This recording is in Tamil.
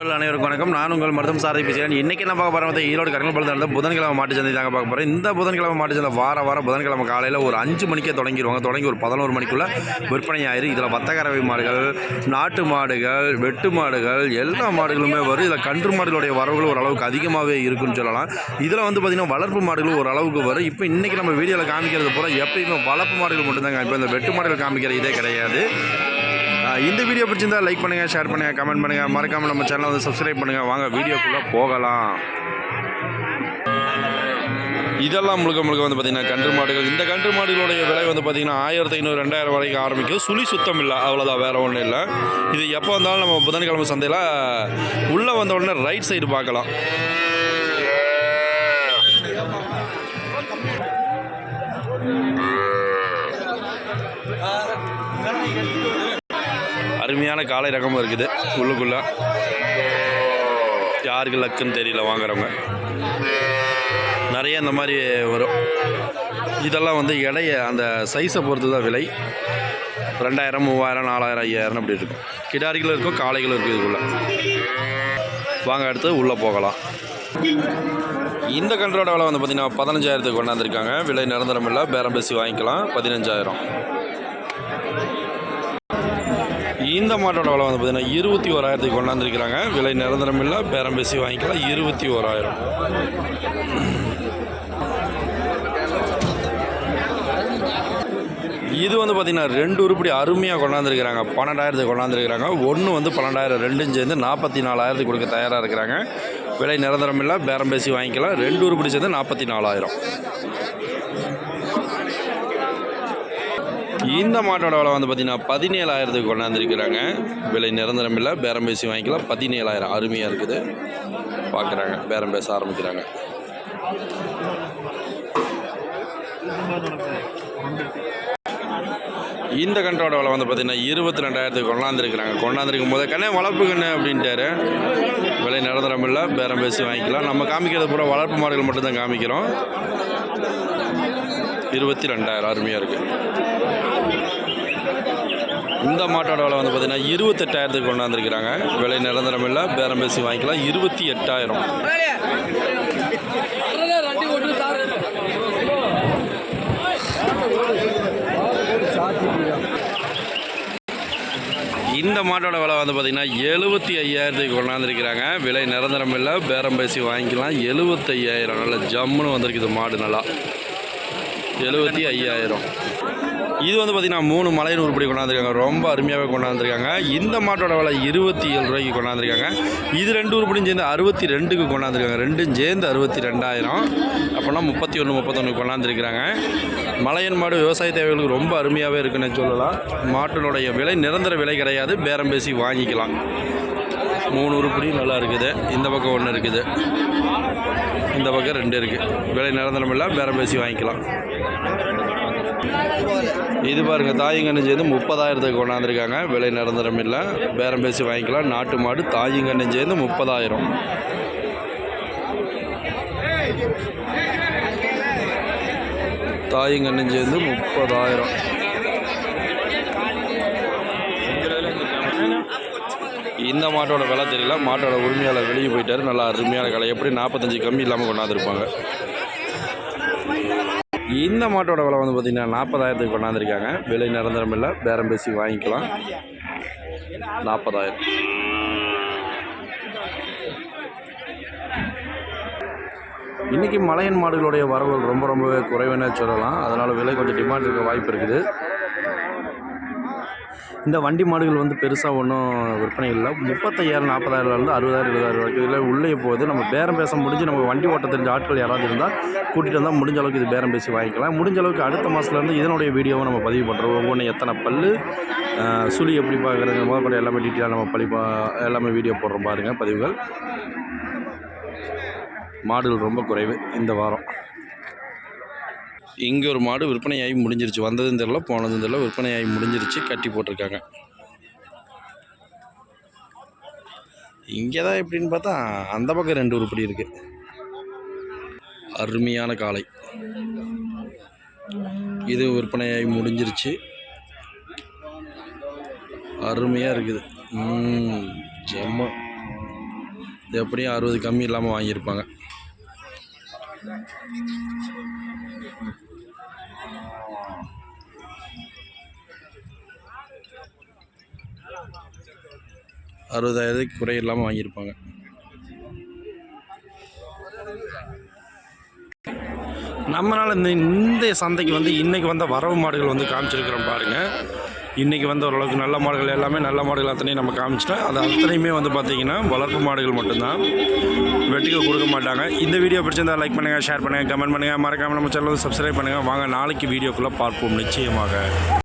நண்பர்கள் அனைவருக்கும் வணக்கம். நான் உங்கள் மருதம் சாரதி பேசுகிறேன். இன்றைக்கி என்ன பார்க்க போகிறோம் வந்து ஈரோடு கருங்கல்பள்ளத்தில் நடந்த புதன்கிழமை மாட்டு சந்தை தாங்க பார்க்க போகிறோம் இந்த புதன்கிழமை மாட்டு சந்தை வார வாரம் புதன்கிழமை காலையில் ஒரு அஞ்சு மணிக்கே தொடங்கிடுவாங்க தொடங்கி ஒரு பதினோரு மணிக்குள்ளே விற்பனை ஆயிரும் இதில் வத்தக்கறவை மாடுகள் நாட்டு மாடுகள் வெட்டு மாடுகள் எல்லா மாடுகளுமே வரும். இதில் கன்று மாடுகளுடைய வரவுகள் ஓரளவுக்கு அதிகமாகவே இருக்குன்னு சொல்லலாம். இதில் வந்து பார்த்திங்கன்னா வளர்ப்பு மாடுகள் ஓரளவுக்கு வரும். இப்போ இன்றைக்கி நம்ம வீடியோவில் காமிக்கிறது பூரா எப்பயுமே வளர்ப்பு மாடுகள் மட்டும்தாங்க. இப்போ இந்த வெட்டு மாடுகள் காமிக்கிற இதே கிடையாது. இந்த வீடியோ பிடிச்சிருந்தா லைக் பண்ணுங்கள் ஷேர் பண்ணுங்கள் கமெண்ட் பண்ணுங்கள் மறக்காமல் நம்ம சேனலை வந்து சப்ஸ்கிரைப் பண்ணுங்கள் வாங்க வீடியோக்குள்ளே போகலாம். இதெல்லாம் முழுக்க முழுக்க வந்து பார்த்திங்கன்னா கன்று மாடுகள். இந்த கன்று மாடுகளுடைய விலை வந்து பார்த்திங்கன்னா ஆயிரத்தி ஐநூறு ரெண்டாயிரம் வரைக்கும் ஆரம்பிக்கும். சுழி சுத்தம் இல்லை அவ்வளோதான் வேறு ஒன்றும் இல்லை. இது எப்போ வந்தாலும் நம்ம புதன்கிழமை சந்தையில் உள்ளே வந்த உடனே ரைட் சைடு பார்க்கலாம். அருமையான காலை ரகமும் இருக்குது. உள்ளுக்குள்ளே. யாருக்கு லக்குன்னு தெரியல வாங்குறவங்க. நிறைய இந்த மாதிரி வரும். இதெல்லாம் வந்து இடைய அந்த சைஸை பொறுத்து தான் விலை. ரெண்டாயிரம் மூவாயிரம் நாலாயிரம் ஐயாயிரம் அப்படி இருக்கும். கிடாரிகளும் இருக்கும் காளைகளும் இருக்குது இதுக்குள்ளே. வாங்க அடுத்து உள்ளே போகலாம். இந்த கன்றோட விலை வந்து பார்த்திங்கன்னா பதினஞ்சாயிரத்துக்கு கொண்டாந்துருக்காங்க. விலை நிரந்தரம் இல்லை பேரம் பேசி வாங்கிக்கலாம். பதினஞ்சாயிரம். இந்த மாட்டோட விலை வந்து பார்த்தீங்கன்னா இருபத்தி ஓராயிரத்துக்கு கொண்டாந்துருக்கிறாங்க. விலை நிரந்தரம் இல்லை பேரம் பேசி வாங்கிக்கலாம். இருபத்தி ஓராயிரம். இது வந்து பார்த்திங்கன்னா ரெண்டு உருப்படி அருமையாக கொண்டாந்துருக்கிறாங்க. பன்னெண்டாயிரத்துக்கு கொண்டாந்துருக்கிறாங்க. ஒன்று வந்து பன்னெண்டாயிரம் ரெண்டும் சேர்ந்து நாற்பத்தி நாலாயிரத்துக்கு கொடுக்க தயாராக இருக்கிறாங்க. விலை நிரந்தரம் இல்லை பேரம் பேசி வாங்கிக்கலாம். ரெண்டு உருப்படி சேர்ந்து நாற்பத்தி நாலாயிரம். இந்த மாட்டோட விலை வந்து பார்த்தீங்கன்னா பதினேழாயிரத்துக்கு கொண்டாந்துருக்கிறாங்க. விலை நிரந்தரம் இல்லை. பேரம் பேசி வாங்கிக்கலாம். பதினேழாயிரம் அருமையாக இருக்குது. பார்க்குறாங்க. பேரம் பேச ஆரம்பிக்கிறாங்க. இந்த கன்றோட விலை வந்து பார்த்தீங்கன்னா இருபத்தி ரெண்டாயிரத்துக்கு கொண்டாந்துருக்கிறாங்க. கொண்டாந்துருக்கும் போது கண்ணே வளர்ப்பு கண்ணு அப்படின்ட்டாரு. விலை நிரந்தரம் இல்லை. பேரம் பேசி வாங்கிக்கலாம். நம்ம காமிக்கிறது பூரா வளர்ப்பு மாடுகள் மட்டும்தான் காமிக்கிறோம். இருபத்தி ரெண்டாயிரம் அருமையாக இருக்குது இந்த மாட்டோட விலை வந்து பார்த்தீங்கன்னா இருபத்தெட்டாயிரத்துக்கு கொண்டாந்துருக்கிறாங்க. விலை நிரந்தரம் இல்லை பேரம் பேசி வாங்கிக்கலாம். இருபத்தி எட்டாயிரம். இந்த மாட்டோட விலை வந்து பார்த்திங்கன்னா எழுபத்தி ஐயாயிரத்துக்கு கொண்டாந்துருக்கிறாங்க. விலை நிரந்தரம் இல்லை பேரம் பேசி வாங்கிக்கலாம். எழுபத்தையாயிரம் நல்லா ஜம்முன்னு வந்திருக்குது மாடு நல்லா. எழுபத்தி ஐயாயிரம். இது வந்து பார்த்திங்கன்னா மூணு மலையின் உருப்படி கொண்டாந்துருக்காங்க. ரொம்ப அருமையாகவே கொண்டாந்துருக்காங்க. இந்த மாட்டோட விலை இருபத்தி ஏழு ரூபாய்க்கு கொண்டாந்துருக்காங்க. இது ரெண்டு உருப்படியும் சேர்ந்து அறுபத்தி ரெண்டுக்கு கொண்டாந்துருக்காங்க. ரெண்டும் சேர்ந்து அறுபத்தி ரெண்டாயிரம். அப்போனா முப்பத்தி ஒன்று முப்பத்தொன்று கொண்டாந்துருக்கிறாங்க. மலையன் மாடு விவசாய தேவைகளுக்கு ரொம்ப அருமையாகவே இருக்குன்னு சொல்லலாம். மாட்டினுடைய விலை நிரந்தர விலை கிடையாது. பேரம் பேசி வாங்கிக்கலாம். மூணு உருப்படி நல்லா இருக்குது. இந்த பக்கம் ஒன்று இருக்குது. இந்த பக்கம் ரெண்டு இருக்குது விலை நிரந்தரம் இல்லை பேரம் பேசி வாங்கிக்கலாம். இது பாருங்க தாயங்கன்னு சேர்ந்து முப்பதாயிரத்துக்கு கொண்டாந்துருக்காங்க. விலை நிரந்தரம் இல்லை பேரம் பேசி வாங்கிக்கலாம். நாட்டு மாடு தாயங்கன்னு சேர்ந்து முப்பதாயிரம். தாயங்கன்னு சேர்ந்து முப்பதாயிரம். இந்த மாட்டோட விலை தெரியல. மாட்டோட உரிமையாளர் வெளியே போயிட்டாரு. நல்லா அருமையான கலை. எப்படி நாற்பத்தஞ்சு கம்மி இல்லாமல் கொண்டாந்துருப்பாங்க? இந்த மாட்டோட விலை வந்து பார்த்திங்கன்னா நாற்பதாயிரத்துக்கு கொண்டாந்துருக்காங்க. விலை நிரந்தரம் இல்லை. பேரம் பேசி வாங்கிக்கலாம். நாற்பதாயிரம். இன்றைக்கி மலையன் மாடுகளுடைய வரவுகள் ரொம்ப ரொம்பவே குறைவுன்னு சொல்லலாம். அதனால் விலை கொஞ்சம் டிமாண்ட் இருக்க வாய்ப்பு இருக்குது. இந்த வண்டி மாடுகள் வந்து பெருசாக ஒன்றும் விற்பனை இல்லை. முப்பத்தையாயிரம் நாற்பதாயிரம்லேருந்து அறுபதாயிரம் எழுபதாயிரம் வரைக்கும் இதில் உள்ளே போகுது. நம்ம பேரம் பேச முடிஞ்சு நம்ம வண்டி ஓட்ட தெரிஞ்ச ஆட்கள் யாராவது இருந்தால் கூட்டிகிட்டு வந்தால் முடிஞ்ச அளவுக்கு இது பேரம் பேசி வாங்கிக்கலாம். முடிஞ்ச அளவுக்கு அடுத்த மாதத்துலேருந்து இதனுடைய வீடியோவை நம்ம பதிவு பண்ணுறோம் ஒவ்வொன்றும் எத்தனை பல்லு சுழி எப்படி பார்க்குறது முதல்ல எல்லாமே டீட்டெயிலாக நம்ம படிப்பா எல்லாமே வீடியோ போடுறோம் பாருங்கள் பதிவுகள். மாடுகள் ரொம்ப குறைவு இந்த வாரம். இங்கே ஒரு மாடு விற்பனையாகி முடிஞ்சிருச்சு. வந்ததும் தெரில போனதும் தெரில விற்பனையாகி முடிஞ்சிருச்சு கட்டி போட்டிருக்காங்க. இங்கே தான் எப்படின்னு பார்த்தா அந்த பக்கம் ரெண்டு உருப்படி இருக்குது அருமையான காளை. இது விற்பனையாகி முடிஞ்சிருச்சு. அருமையாக இருக்குது. ம், இது எப்படியும் அறுபது கம்மி இல்லாமல் வாங்கியிருப்பாங்க. அறுபதாயிரத்துக்கு குறை இல்லாமல் வாங்கியிருப்பாங்க. நம்மளால் இந்த இந்த சந்தைக்கு வந்து இன்றைக்கி வந்த வரவு மாடுகள் வந்து காமிச்சிருக்கிறோம் பாருங்கள் இன்றைக்கி வந்து ஓரளவுக்கு நல்ல மாடுகள் எல்லாமே நல்ல மாடுகள் அத்தனையும் நம்ம காமிச்சிட்டோம். அது அத்தனையுமே வந்து பார்த்திங்கன்னா வளர்ப்பு மாடுகள் மட்டும்தான். வெட்டிக்கு கொடுக்க மாட்டாங்க. இந்த வீடியோ பிடிச்சிருந்தால் லைக் பண்ணுங்கள் ஷேர் பண்ணுங்கள் கமெண்ட் பண்ணுங்கள் மறக்காமல் நம்ம சேனல் சப்ஸ்கிரைப் பண்ணுங்கள் வாங்க நாளைக்கு வீடியோக்குள்ளே பார்ப்போம் நிச்சயமாக.